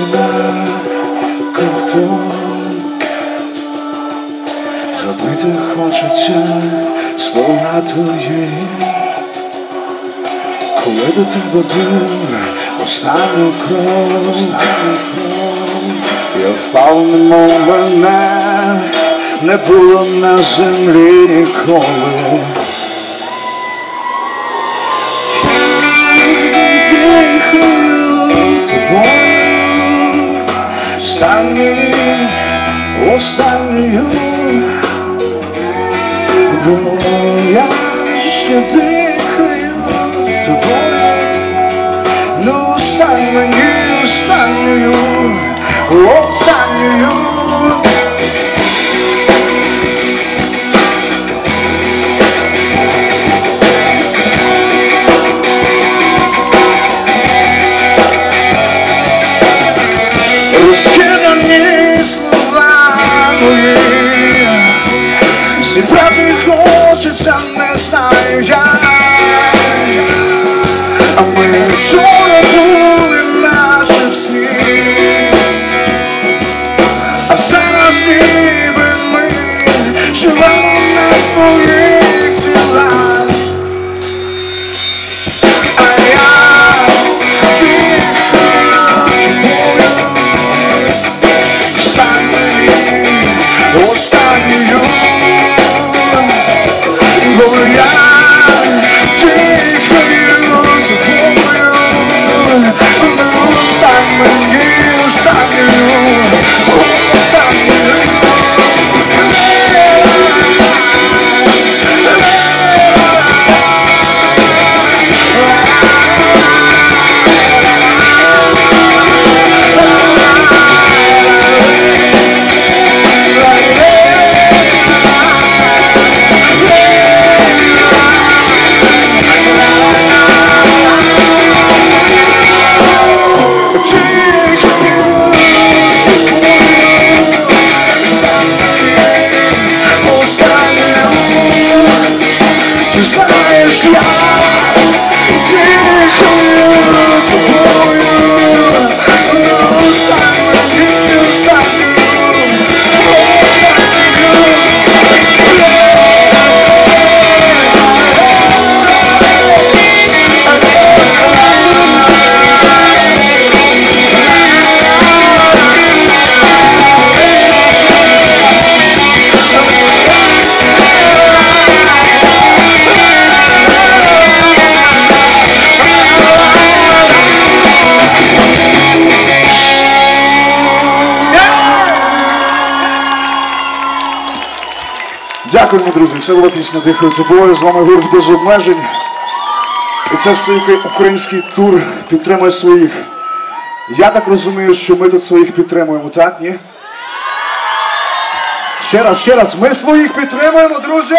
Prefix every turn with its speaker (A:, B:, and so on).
A: спина ковтом Забити хочеться слова твої, коли до тебе був останню кров, я впав, немов мене, не було на землі ніколи. останньою, останньою, бо я ще дихаю тобою, ну стань мені останньою, останньою. знаю я А ми вчора були наших снів сні А зараз ніби ми живемо на своїх Дякуємо, друзі. Це була пісня Дихаю тобою. З вами гурт без обмежень. І це все український тур підтримує своїх. Я так розумію, що ми тут своїх підтримуємо, так? Ні? Ще раз, ще раз, ми своїх підтримуємо, друзі!